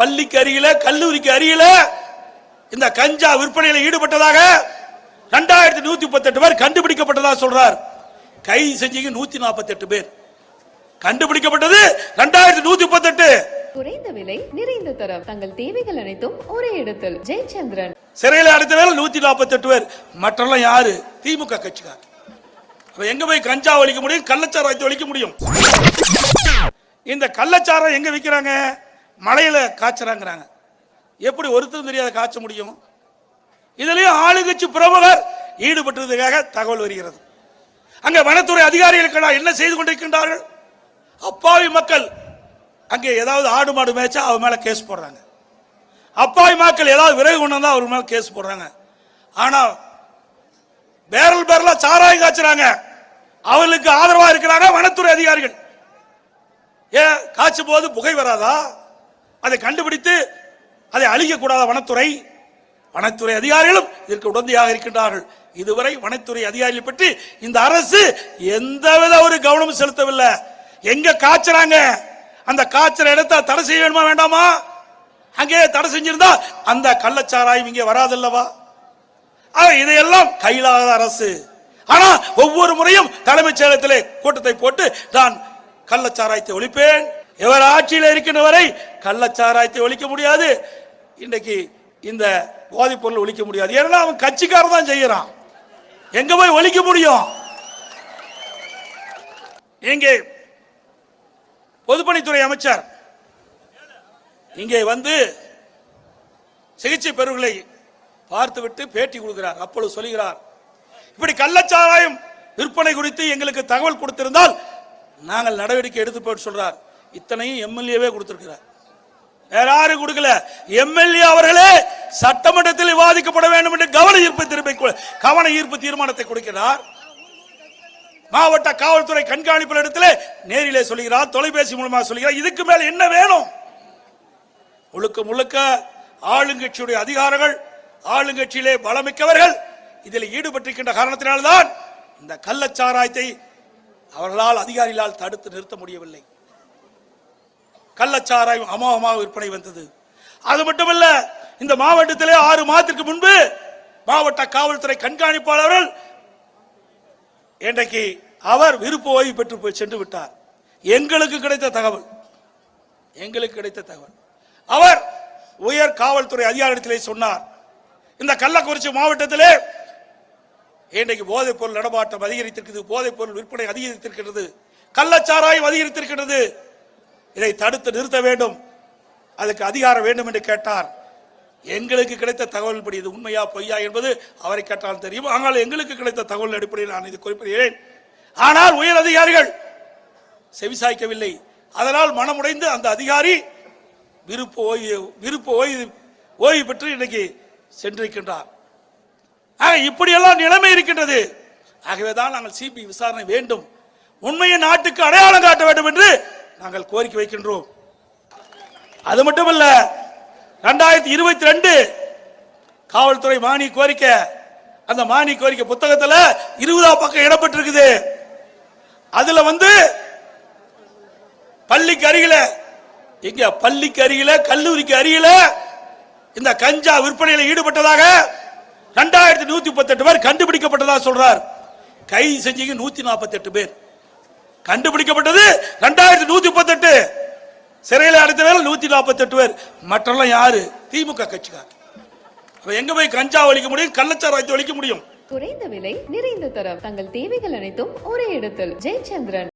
பள்ளிக்கு அருகில கல்லூரிக்கு அருகில இந்த கஞ்சா விற்பனையில் ஈடுபட்டதாக ரெண்டாயிரத்தி நூத்தி முப்பத்தெட்டு பேர் கண்டுபிடிக்கப்பட்டதா சொல்றார். கைது செஞ்சீங்க நூத்தி நாற்பத்தி எட்டு பேர். கண்டுபிடிக்கப்பட்டது ரெண்டாயிரத்தி நூத்தி முப்பத்தெட்டு. குறைந்த விலை நிறைந்த தரம். தங்கள் தேவைகள் அனைத்தும் ஒரே இடத்தில். ஜெயச்சந்திரன். சிறையில் அடைத்தவர்கள் நூத்தி நாற்பத்தி எட்டு பேர். மற்றெல்லாம் யாரு? திமுக கட்சிக்கார் எங்க போய் கஞ்சா ஒழிக்க முடியும்? கள்ளச்சாராயத்தை ஒழிக்க முடியும். இந்த கள்ளச்சாரம் எங்க விற்கிறாங்க மழையில் காய்ச்சறாங்கிறாங்க. எப்படி ஒருத்தரும் தெரியாத காய்ச்ச முடியும்? இதுலேயும் ஆளுங்கட்சி பிரமுகர் ஈடுபட்டதுக்காக தகவல் வருகிறது. அங்கே வனத்துறை அதிகாரிகளுக்கு என்ன செய்து கொண்டிருக்கின்றார்கள்? அப்பாவி மக்கள் அங்கே ஏதாவது ஆடு மாடு மேய்ச்சா அவர் மேலே கேஸ் போடுறாங்க. அப்பாவி மக்கள் ஏதாவது விரைவு கொண்டு வந்தா அவர் மேலே கேஸ் போடுறாங்க. ஆனால் பேரல் பேரலா சாராயம் காய்ச்சுறாங்க. அவர்களுக்கு ஆதரவாக இருக்கிறாங்க வனத்துறை அதிகாரிகள். ஏன் காய்ச்சும் போது புகை வராதா? அதை கண்டுபிடித்து அதை அழிக்கக்கூடாத வனத்துறை வனத்துறை அதிகாரிகளும் இதற்கு உடந்தையாக இருக்கின்றார்கள். இதுவரை வனத்துறை அதிகாரிகளை பற்றி இந்த அரசு எந்தவித ஒரு கவனமும் செலுத்தவில்லை. எங்க காய்ச்சறாங்க? அந்த காய்ச்சல் இடத்த தடை செய்ய வேணுமா வேண்டாமா? அங்கே தடை செஞ்சிருந்தா அந்த கள்ளச்சாராயம் இங்கே வராதல்லவா? இதையெல்லாம் கையிலாத அரசு. ஆனா ஒவ்வொரு முறையும் தலைமைச் செயலகத்திலே கூட்டத்தை போட்டு நான் கள்ளச்சாராயத்தை ஒழிப்பேன். இவர் ஆட்சியில் இருக்கின்ற வரை கள்ளச்சாராயத்தை ஒழிக்க முடியாது. இன்றைக்கு இந்த போதைப் பொருள் ஒழிக்க முடியாது. ஏன்னா அவன் கட்சிக்காரன் தான் செய்யறான். எங்க போய் ஒழிக்க முடியும்? இங்கே பொதுப்பணித்துறை அமைச்சர் இங்கே வந்து சிகிச்சை பெறுகளை பார்த்துவிட்டு பேட்டி கொடுக்கிறார். அப்பொழுது சொல்கிறார் இப்படி கள்ளச்சாராயம் விற்பனை குறித்து எங்களுக்கு தகவல் கொடுத்திருந்தால் நாங்கள் நடவடிக்கை எடுத்து போயிட்டு சொல்றார். இத்தனையும் எம்எல்ஏவே கொடுத்திருக்கிறார். வேற யாரும் கொடுக்கல. எம்எல்ஏ அவர்களே சட்டமன்றத்தில் விவாதிக்கப்பட வேண்டும் என்று கவன ஈர்ப்பு திருப்பி கவன ஈர்ப்பு தீர்மானத்தை கொடுக்கிறார். மாவட்ட காவல்துறை கண்காணிப்பு இடத்துல நேரிலே சொல்கிறார் தொலைபேசி மூலமாக சொல்கிறார். இதுக்கு மேல என்ன வேணும்? முழுக்க முழுக்க ஆளுங்கட்சியுடைய அதிகாரிகள் ஆளுங்கட்சியிலே பலமிக்கவர்கள் இதில் ஈடுபட்டிருக்கின்ற காரணத்தினால்தான் இந்த கள்ளச்சாராயத்தை அவர்களால் அதிகாரிகளால் தடுத்து நிறுத்த முடியவில்லை. கள்ளச்சாராயம் அமோகமாக விற்பனை வந்தது. அது மட்டுமல்ல இந்த மாவட்டத்திலே ஆறு மாதத்திற்கு முன்பு மாவட்ட காவல்துறை கண்காணிப்பாளர்கள் இன்றைக்கு அவர் விருப்ப ஓய்வு பெற்று போய் சென்று விட்டார். எங்களுக்கு கிடைத்த தகவல் எங்களுக்கு கிடைத்த தகவல். அவர் உயர் காவல்துறை அதிகாரத்திலே சொன்னார் இந்த கள்ளக்குறிச்சி மாவட்டத்திலே இன்றைக்கு போதைப் பொருள் நடமாட்டம் அதிகரித்திருக்கிறது போதைப் பொருள் விற்பனை அதிகரித்திருக்கிறது கள்ளச்சாராயம் அதிகரித்திருக்கிறது இதை தடுத்து நிறுத்த வேண்டும். அதுக்கு அதிகாரம் வேண்டும் என்று கேட்டார். எங்களுக்கு கிடைத்த தகவல் படி இது உண்மையா பொய்யா என்பது அவரை கேட்டால் தெரியும். ஆனால் எங்களுக்கு கிடைத்த தகவல் அடிப்படையில் நான் இது குறிப்பிடுகிறேன். ஆனால் உயர் அதிகாரிகள் செவிசாய்க்கவில்லை. அதனால் மனமுடைந்து அந்த அதிகாரி விருப்ப ஓய்வு விருப்ப ஓய்வு ஓய்வு பெற்று இன்னைக்கு சென்றிருக்கின்றார். ஆக இப்படியெல்லாம் நிலைமை இருக்கின்றது. ஆகவேதான் நாங்கள் சிபி விசாரணை வேண்டும். உண்மையை நாட்டுக்கு அடையாளம் காட்ட வேண்டும் என்று நாங்கள் கோரிக்கை வைக்கின்றோம். அது மட்டுமல்ல ரெண்டாயிரத்தி இருபத்தி ரெண்டு காவல்துறை மானிய கோரிக்கை அந்த மானிய கோரிக்கை புத்தகத்தில் இருபதாம் பக்கம் இடம்பெற்றிருக்குது. அதுல வந்து பள்ளிக்கு அருகில இங்க பள்ளிக்கு அருகில கல்லூரிக்கு அருகில இந்த கஞ்சா விற்பனையில் ஈடுபட்டதாக ரெண்டாயிரத்தி நூத்தி முப்பத்தெட்டு பேர் கண்டுபிடிக்கப்பட்டதாக சொல்றார். கைது செஞ்சீங்க நூத்தி நாற்பத்தி எட்டு பேர். கண்டுபிடிக்கப்பட்டது ரெண்டாயிரத்தி நூத்தி முப்பத்தெட்டு. சிறையில் அடைத்தவர்கள் நூத்தி நாற்பத்தி எட்டு பேர். மற்றெல்லாம் யாரு? திமுக கட்சிக்கார் எங்க போய் கஞ்சா ஒழிக்க முடியும்? கள்ளச்சாராயத்தை ஒழிக்க முடியும்? குறைந்த விலை நிறைந்த தரம். தங்கள் தேவைகள் அனைத்தும் ஒரே இடத்தில். ஜெயச்சந்திரன்.